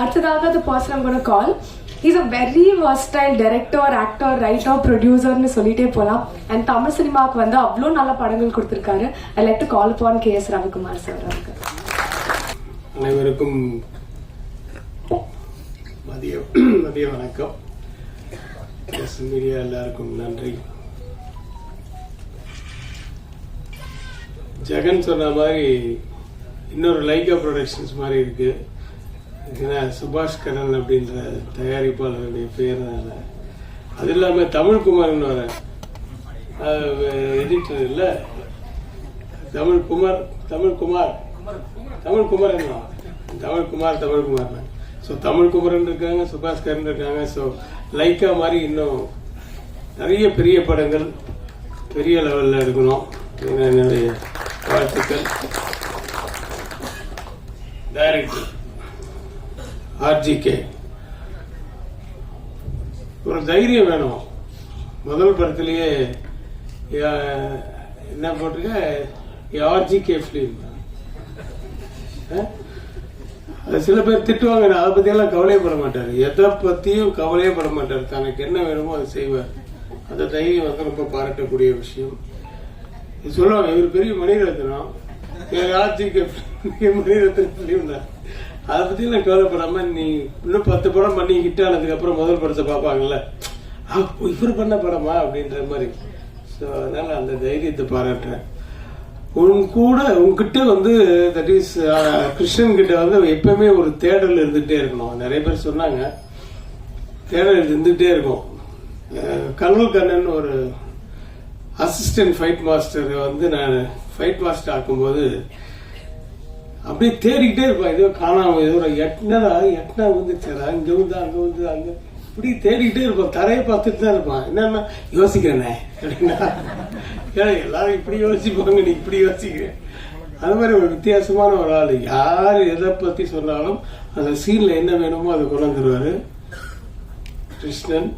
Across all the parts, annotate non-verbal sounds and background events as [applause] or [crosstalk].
அடுத்ததாக the person I'm call is call. Very a very director actor actor, writer, சொல்லிட்டே போலாம். And Tamil சினிமாவுக்கு வந்து அவ்வளோ நல்ல படங்கள் கொடுத்துருக்காரு. I like to call pan K S Ravikumar sir அவருக்கு. அனைவருக்கும் மதிய மதிய வணக்கம். எஸ் மீடியா எல்லாருக்கும் நன்றி. ஜெகன் சொன்ன மாதிரி இன்னொரு லைகா ப்ரொடக்ஷன்ஸ் மாதிரி இருக்குது ஏன்னா சுபாஷ்கரன் அப்படின்ற தயாரிப்பாளருடைய பேர்னால அது இல்லாமல் தமிழ்குமார்னு வர எடிட்டர் இல்லை. தமிழ்குமார் தமிழ்குமார். தமிழ்குமரன் தமிழ்குமார் தமிழ்குமார் ஸோ தமிழ்குமரன் இருக்காங்க சுபாஷ்கரன் இருக்காங்க. ஸோ லைக்கா மாதிரி இன்னும் நிறைய பெரிய படங்கள் பெரிய லெவலில் எடுக்கணும் என்னுடைய வாழ்த்துக்கள். டைரக்டர் ஆர்ஜிகே ஒரு தைரியம் வேணும். முதல் படத்திலேயே என்ன போட்டிருக்க? ஆர்ஜிகே ஃபிலிம் அது சில பேர் திட்டுவாங்க நான் அதை பத்தியெல்லாம் கவலையப்பட மாட்டார். எதை பத்தியும் கவலையே பட மாட்டார். தனக்கு என்ன வேணுமோ அதை செய்வார். அந்த தைரியம் வந்து ரொம்ப பாராட்டக்கூடிய விஷயம். இது சொல்லுவாங்க இவர் பெரிய மணிரத்னம். கே மணிரத்னம் ஃபிலிம் தான். அதை பத்தியெல்லாம் கவலைப்படாம நீ இன்னும் பத்து படம் பண்ணி ஹிட் ஆனதுக்கு அப்புறம் முதல் படத்தை பார்ப்பாங்கல்ல. இவர் பண்ண படமா அப்படின்ற மாதிரி. ஸோ அதனால அந்த தைரியத்தை பாராட்டுறேன். உன் கூட உன்கிட்ட வந்து தட் இஸ் கிருஷ்ணன் கிட்ட வந்து எப்பவுமே ஒரு தேடல் இருந்துகிட்டே இருக்கணும். நிறைய பேர் சொன்னாங்க. தேடல் இருந்துகிட்டே இருக்கும். கல்வல் கண்ணன் ஒரு அசிஸ்டன்ட் ஃபைட் மாஸ்டர் வந்து நான் ஃபைட் மாஸ்டர் ஆக்கும்போது அப்படியே தேடிக்கிட்டே இருப்பான் ஏதோ காணாம ஏதோ ஒரு எட்னடா எட்னா வந்துச்சாரா இங்க வந்து அங்க வந்து அங்க. இப்படி தேடிக்கிட்டே இருப்பான் தரையை பார்த்துட்டு தான் இருப்பான் என்னன்னா யோசிக்கிறேனே. அப்படின்னா ஏன் எல்லாரும் இப்படி யோசிப்பாங்க நீ இப்படி யோசிக்கிறேன் அது மாதிரி ஒரு வித்தியாசமான ஒரு ஆள். யார் எதை பத்தி சொன்னாலும் அந்த சீன்ல என்ன வேணுமோ அதை கொண்டாந்துருவாரு கிருஷ்ணன்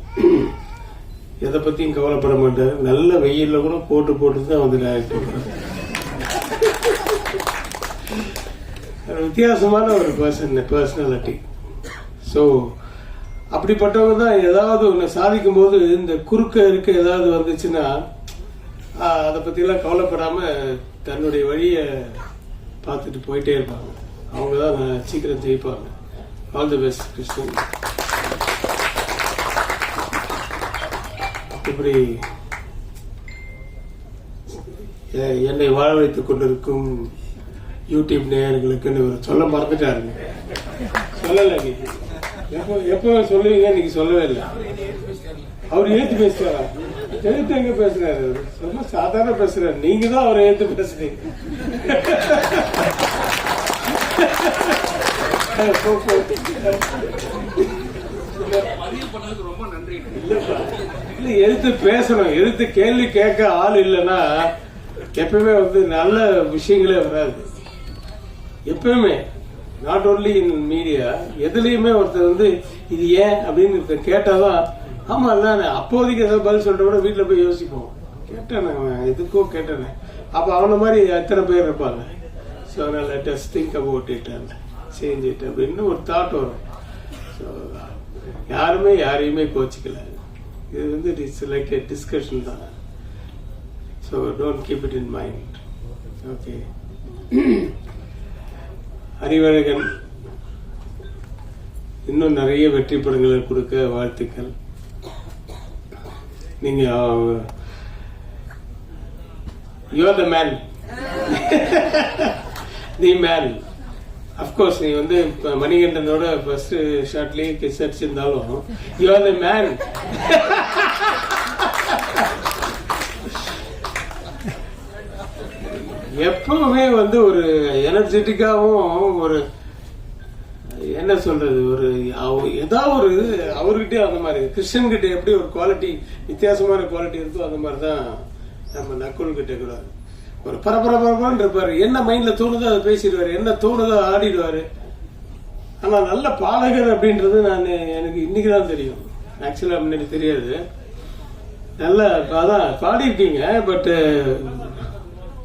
எதை பத்தியும் கவலைப்பட மாட்டாரு. நல்ல வெயில்ல கூட போட்டு போட்டு தான் வந்து டைரக்ட் பண்றாரு ஒரு வித்தியாசமான ஒரு பர்சன் பர்சனாலிட்டி ஸோ அப்படிப்பட்டவங்க தான் ஏதாவது ஒன்று சாதிக்கும் போது இந்த குறுக்க இருக்க ஏதாவது வந்துச்சுன்னா அதை பற்றிலாம் கவலைப்படாமல் தன்னுடைய வழியை பார்த்துட்டு போயிட்டே இருப்பாங்க. அவங்க தான் சீக்கிரம் ஜெயிப்பாங்க. ஆல் தி பெஸ்ட் கிருஷ்ணன் இப்படி என்னை வாழ வைத்துக் கொண்டிருக்கும் யூடியூப் நேயர்களுக்குன்னு இவர் சொல்ல மறந்துட்டாருங்க. சொல்லல எப்போ எப்போ சொல்லுவீங்க இன்னைக்கு சொல்லவே இல்லை. அவர் ஏத்து பேசுவாரா எழுத்து எங்க பேசுறாரு? ரொம்ப சாதாரண பேசுறாரு. நீங்க தான் அவரை ஏத்து பேசுறீங்க. போ, போ. பேசணும். எழுத்து கேள்வி கேட்க ஆள் இல்லைன்னா எப்பவுமே வந்து நல்ல விஷயங்களே வராது. எப்பயுமே நாட் ஓன்லி இன் மீடியா எதுலேயுமே ஒருத்தர் வந்து இது ஏன் அப்படின்னு ஒருத்தர் கேட்டாதான் ஆமா இல்லை அப்போதைக்கு ஏதாவது பதில் சொல்ற விட வீட்டில் போய் யோசிப்போம். கேட்டானே அவன் எதுக்கோ கேட்டானே. அப்ப அவன மாதிரி எத்தனை பேர் இருப்பாங்க? ஸோ அதனால test think about it and change it அப்படின்னு ஒரு தாட் வரும். ஸோ யாருமே யாரையுமே கோச்சிக்கல. இது வந்து இட்ஸ் லைக் எ டிஸ்கஷன் தான். So don't keep it in mind okay Arivazhagan இன்னும் நிறைய வெற்றி படங்களை கொடுக்க வாழ்த்துக்கள். நீங்க you are the man the man of course நீ வந்து மணிகண்டனோட ஃபர்ஸ்ட் ஷார்ட்லேயே கிஸ் அடிச்சிருந்தாலும் யூ ஆர் த மேன் எப்பவுமே வந்து ஒரு எனர்ஜெட்டிக்காகவும் ஒரு என்ன சொல்றது ஒரு அவ- ஏதாவது ஒரு அவர்கிட்டயே அந்த மாதிரி கிருஷ்ணன் கிட்ட எப்படி ஒரு குவாலிட்டி வித்தியாசமான குவாலிட்டி இருக்கோ அந்த மாதிரி தான் நம்ம நக்குல் கிட்ட கூட ஒரு பரபர பரபரன்னு இருப்பாரு. என்ன மைண்ட்ல தோணுதோ அதை பேசிடுவாரு. என்ன தோணுதோ ஆடிடுவாரு. ஆனா நல்ல பாடகர் அப்படின்றது நான் எனக்கு இன்னைக்கு தான் தெரியும். ஆக்சுவலா முன்னாடி தெரியாது. நல்ல அதான் பாடியிருக்கீங்க பட்டு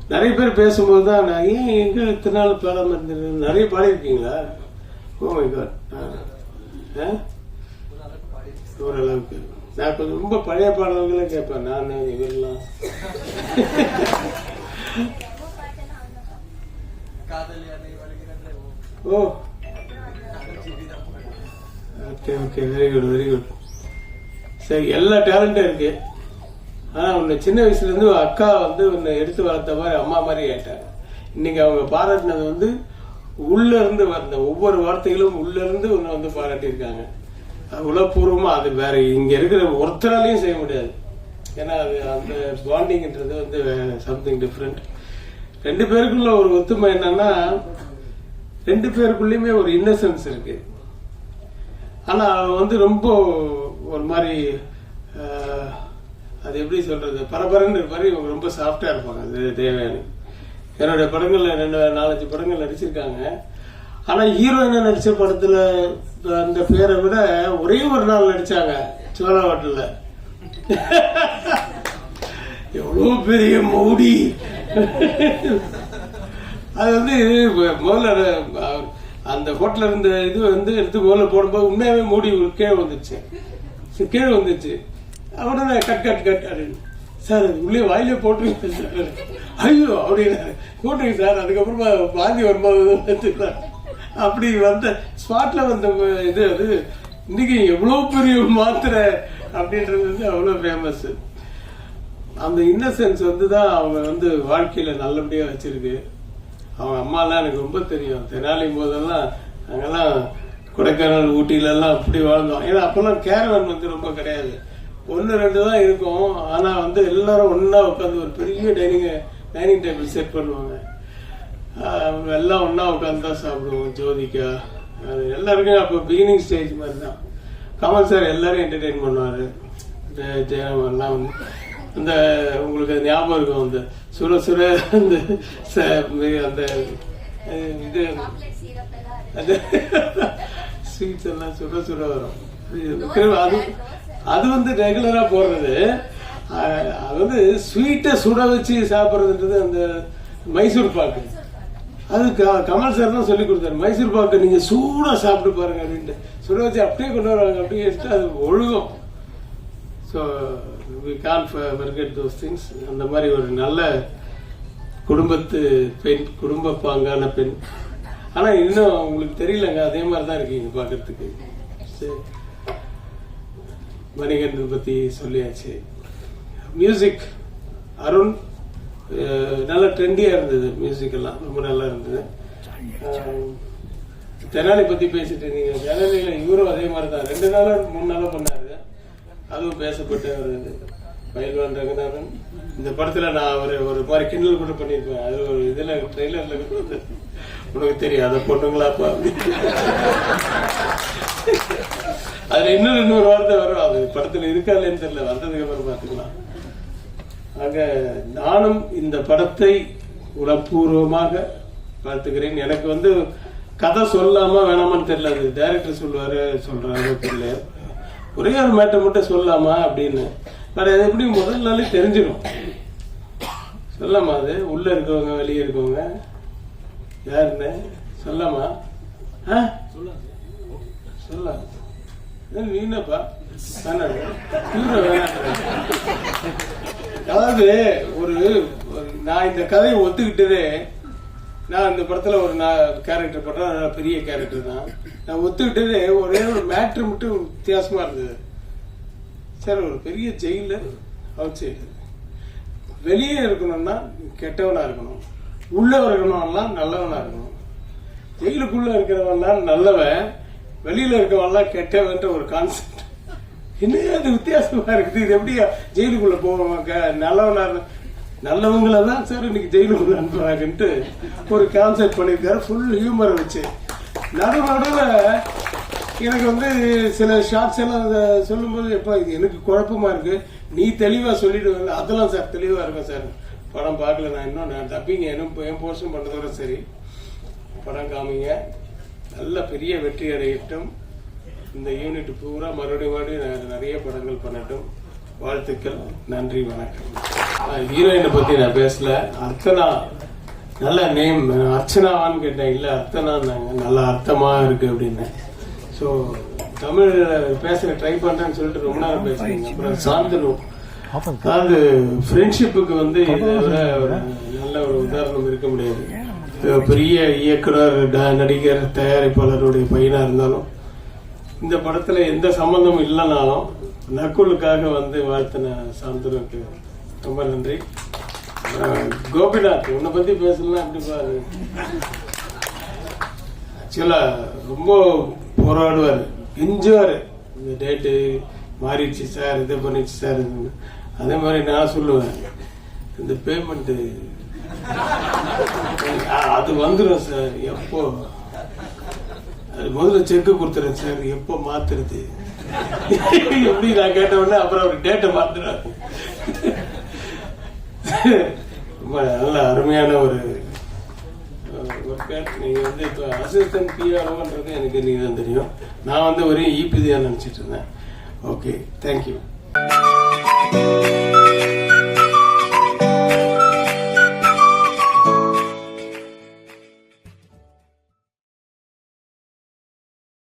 நிறைய பேர் பேசும்போது தான் நான் ஏன் எங்கே இத்தனை நாள் பாடாம இருந்தது நிறைய பாடியிருக்கீங்களா? ஓ மை காட் ஓரளவுக்கு. நான் கொஞ்சம் ரொம்ப பழைய பாடல்களே கேட்பேன். நான் இவரெல்லாம் ஓ. Okay okay very good very good சரி எல்லா டேலண்ட்டும் இருக்கு. ஆனால் உன்னை சின்ன வயசுலேருந்து அக்கா வந்து உன்னை எடுத்து வளர்த்த மாதிரி அம்மா மாதிரி ஆயிட்டாங்க. இன்னைக்கு அவங்க பாராட்டினது வந்து உள்ள இருந்து வந்த ஒவ்வொரு வார்த்தைகளும் உள்ள இருந்து உன்னை வந்து பாராட்டியிருக்காங்க. உலகபூர்வமாக அது வேற இங்கே இருக்கிற ஒருத்தராலையும் செய்ய முடியாது. ஏன்னா அது அந்த பாண்டிங்கிறது வந்து சம்திங் டிஃப்ரெண்ட் ரெண்டு பேருக்குள்ள ஒரு ஒத்துமை என்னன்னா ரெண்டு பேருக்குள்ளேயுமே ஒரு இன்னசென்ஸ் இருக்கு. ஆனால் அவன் வந்து ரொம்ப ஒரு மாதிரி அது எப்படி சொல்றது? பரபரன்னு இருப்பாரு இவங்க ரொம்ப சாஃப்டா இருப்பாங்க. அது தேவயானி என்னுடைய படங்கள்ல ரெண்டு நாலஞ்சு படங்கள் நடிச்சிருக்காங்க. ஆனா ஹீரோயினா நடிச்ச படத்துல அந்த பேரை விட ஒரே ஒரு நாள் நடிச்சாங்க சோழாவட்டில் எவ்வளோ பெரிய மௌடி அது வந்து முதல்ல அந்த ஹோட்டல்ல இருந்த இது வந்து எடுத்து முதல்ல போடும்போது உண்மையாவே மூடி கீழே வந்துச்சு கீழே வந்துச்சு உடனே கட் கட் கட் அப்படின்னு சார் அது உள்ளே வாயிலே போட்டுருங்க சார். ஐயோ அப்படின்னு போட்டுருங்க சார். அதுக்கப்புறமா பாதி வரும்போது அப்படி வந்த ஸ்பாட்ல வந்த இது அது இன்னைக்கு எவ்வளோ பெரிய மாத்திரை அப்படின்றது வந்து அவ்வளோ ஃபேமஸ் அந்த இன்னசென்ஸ் வந்து தான் அவங்க வந்து வாழ்க்கையில நல்லபடியாக வச்சிருக்கு. அவங்க அம்மாலாம் எனக்கு ரொம்ப தெரியும். தெனாலி போதெல்லாம் நாங்கெல்லாம் கொடைக்கானல் ஊட்டியிலலாம் அப்படி வாழ்ந்தோம். ஏன்னா அப்போல்லாம் கேரவன் வந்து ரொம்ப கிடையாது. ஒன்று ரெண்டு தான் இருக்கும். ஆனா வந்து எல்லாரும் ஒண்ணா உட்காந்து ஒரு பெரிய டைனிங் டைனிங் டேபிள் செட் பண்ணுவாங்க. எல்லாம் ஒண்ணா உட்காந்து தான் சாப்பிடுவோம் ஜோதிகா. அது எல்லாருக்கும் அப்போ பிகினிங் ஸ்டேஜ் மாதிரி தான். கமல் சார் எல்லாரும் என்டர்டெயின் பண்ணுவாரு. ஜெ- ஜெயம் எல்லாம் வந்து அந்த உங்களுக்கு ஞாபகம் இருக்கும் அந்த சுர சுர அந்த அந்த இது அது ஸ்வீட்ஸ் எல்லாம் சுட சுட வரும். அது அது வந்து ரெகுலராக போடுறது. அது வந்து ஸ்வீட்டை சுட வச்சு சாப்பிட்றதுன்றது அந்த மைசூர் பாக்கு. அது க- கமல் சார் தான் சொல்லி கொடுத்தாரு. மைசூர் பாக்கு நீங்கள் சூடாக சாப்பிட்டு பாருங்க அப்படின்ட்டு. சுட வச்சு அப்படியே கொண்டு வருவாங்க. அப்படியே எடுத்து அது ஒழுகும். So we can forget those things அந்த மாதிரி ஒரு நல்ல குடும்பத்து பெண் குடும்ப பாங்கான பெண். ஆனால் இன்னும் உங்களுக்கு தெரியலங்க அதே மாதிரி தான் இருக்கீங்க பார்க்குறதுக்கு சரி. மணிகண்டன் பத்தி சொல்லியாச்சு. மியூசிக் அருண் நல்லா ட்ரெண்டியாக ட்ரெண்டியா இருந்தது மியூசிக் எல்லாம். ரொம்ப நல்லா இருந்தது. தெனாலி பத்தி பேசிட்டு இருந்தீங்க. தெனாலியில இவரும் அதே மாதிரி தான் ரெண்டு நாளா மூணு நாளும் பண்ணாரு. அதுவும் பேசப்பட்ட ஒரு பயில்வான் ரங்கநாதன். இந்த படத்துல நான் அவரை ஒரு மாதிரி கிண்டல் கூட பண்ணியிருப்பேன். அது ஒரு இதுல ட்ரெய்லர்ல உனக்கு தெரியும். அதை பொண்ணுங்களாப்பா [laughs] அதுல இன்னும் இன்னொரு வார்த்தை வரும். அது படத்துல இருக்கா இல்லைன்னு தெரியல. வந்ததுக்கு அப்புறம் பாத்துக்கலாம் ஆக நானும் இந்த படத்தை உளப்பூர்வமாக பார்த்துக்கிறேன். எனக்கு வந்து கதை சொல்லாம வேணாமான்னு தெரியல. அது டைரக்டர் சொல்லுவாரு சொல்றாரு தெரியல. ஒரே ஒரு மேட்டை மட்டும் சொல்லாமா அப்படின்னு. வேற அது எப்படி முதல் நாளே தெரிஞ்சிடும் சொல்லாமா அது? உள்ள இருக்கவங்க வெளியே இருக்கவங்க. யாருன்னு? சொல்லாமா? ஆ? சொல்லலாம் நீ என்னப்பா அதாவது ஒரு நான் இந்த கதையை ஒத்துக்கிட்டதே நான் இந்த படத்துல ஒரு நான் கேரக்டர் பண்றேன் பெரிய கேரக்டர் தான். நான் ஒத்துக்கிட்டதே ஒரே ஒரு மேட்ரு மட்டும் வித்தியாசமா இருந்தது. சார் ஒரு பெரிய ஜெயிலர் அவுட் சைடு வெளியே இருக்கணும்னா கெட்டவனா இருக்கணும். உள்ள இருக்கணும்லாம் நல்லவனா இருக்கணும். ஜெயிலுக்குள்ள இருக்கிறவன்லாம் நல்லவன். வெளியில இருக்கவெல்லாம் கெட்டவன்ற ஒரு கான்செப்ட் என்ன அது வித்தியாசமா இருக்குது? இது எப்படி ஜெயிலுக்குள்ள போவாங்க நல்லவனா நல்லவங்கள தான் சார் இன்னைக்கு ஜெயிலுக்குள்ள அனுப்புறாங்கன்ட்டு ஒரு கான்செப்ட் பண்ணியிருக்காரு. ஃபுல் ஹியூமரை வச்சு. நடு எனக்கு வந்து சில ஷார்ட்ஸ் எல்லாம் சொல்லும்போது எப்போ இது எனக்கு குழப்பமா இருக்கு. நீ தெளிவா சொல்லிட்டு அதெல்லாம் சார் தெளிவா இருக்கும் சார். படம் பார்க்கல நான் இன்னும் நான் தப்பிங்க என்ன என் போர்ஷன் பண்ணதோட சரி. படம் காமிங்க. நல்ல பெரிய வெற்றி அடையட்டும். இந்த யூனிட் பூரா மறுபடியும் மறுபடியும் நிறைய படங்கள் பண்ணட்டும். வாழ்த்துக்கள் நன்றி வணக்கம். ஹீரோயினை பத்தி நான் பேசல. அர்ச்சனா நல்ல நேம் அர்ச்சனாவான்னு கேட்டேன். இல்லை அர்த்தனான்னாங்க நல்ல அர்த்தமா இருக்கு அப்படின்னு. ஸோ தமிழ் பேச ட்ரை பண்றேன்னு சொல்லிட்டு ரொம்ப நேரம் பேசுறீங்க அப்புறம் சாந்தனு அதாவது ஃப்ரெண்ட்ஷிப்புக்கு வந்து இதை விட ஒரு நல்ல ஒரு உதாரணம் இருக்க முடியாது. பெரிய இயக்குனர் நடிகர் தயாரிப்பாளருடைய பையனாக இருந்தாலும் இந்த படத்தில் எந்த சம்பந்தமும் இல்லைனாலும் நக்குலுக்காக வந்து வாழ்த்தின சாந்தனுக்கு ரொம்ப நன்றி. கோபிநாத் உன்னை பற்றி பேசலாம் அப்படி பாரு? ஆக்சுவலாக ரொம்ப போராடுவார். கெஞ்சுவார். இந்த டேட்டு மாறிடுச்சு சார் இது பண்ணிடுச்சு சார் அதே மாதிரி நான் சொல்லுவேன். இந்த பேமெண்ட்டு அது வந்துடும் சார். எப்போ? அது முதல்ல செக்கு கொடுத்துறேன் சார். எப்போ மாத்துறது? எப்படி நான் கேட்ட உடனே அப்புறம் அவர் டேட்டை மாத்துறாரு. ரொம்ப நல்ல அருமையான ஒரு ஒர்க்கர் நீங்க வந்து இப்போ அசிஸ்டன்ட் பிஆர்ஓன்றது எனக்கு நீங்க தான் தெரியும். நான் வந்து ஒரே இபி நினச்சிட்டு நினைச்சிட்டு இருந்தேன். Okay thank you